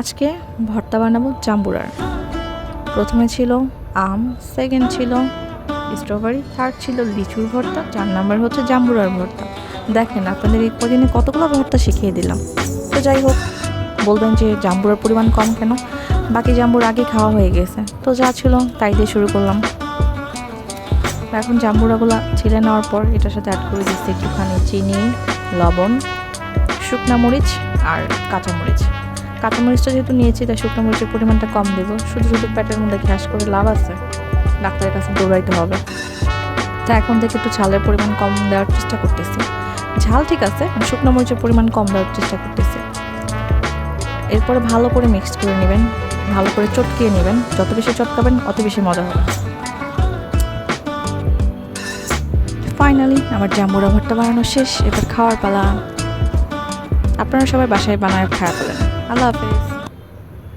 আজকে ভর্তা বানাবো জাম্বুরার। প্রথমে ছিল আম সেকেন্ড ছিল স্ট্রবেরি থার্ড ছিল লিচুর ভর্তা, চার নাম্বার হচ্ছে জাম্বুরার ভর্তা। দেখেন আপনাদের এই কদিনে কতগুলো ভর্তা শিখিয়ে দিলাম। তো যাই হোক, বলবেন যে জাম্বুরার পরিমাণ কম কেন? বাকি জাম্বুর আগে খাওয়া হয়ে গেছে। তো যা ছিল তাই দিয়ে শুরু করলাম। এখন জাম্বুরাগুলো ছিলে নেওয়ার পর এটার সাথে অ্যাড করে দিচ্ছি একটুখানি চিনি, লবণ, শুকনা মরিচ আর কাঁচা মরিচ কাঁচা মরিচটা যেহেতু নিয়েছি, তাই শুকনো মরিচের পরিমাণটা কম দেবো। শুধু শুধু পেটের মধ্যে ঘ্যাস করে লাভ আছে। ডাক্তারের কাছে দৌড়াইতে হবে। তা এখন থেকে একটু ঝালের পরিমাণ কম দেওয়ার চেষ্টা করতেছি। ঝাল ঠিক আছে আমি শুকনো মরিচের পরিমাণ কম দেওয়ার চেষ্টা করতেছি। এরপরে ভালো করে মিক্সড করে নেবেন। ভালো করে চটকিয়ে নেবেন। যত বেশি চটকাবেন, অত বেশি মজা হবে। ফাইনালি আমার জাম্বুরা ভর্তা বানানো শেষ। এবার খাওয়ার পালা। আপনারা সবাই বাসায় বানায় খাওয়া পেলেন আল্লাহ হাফেজ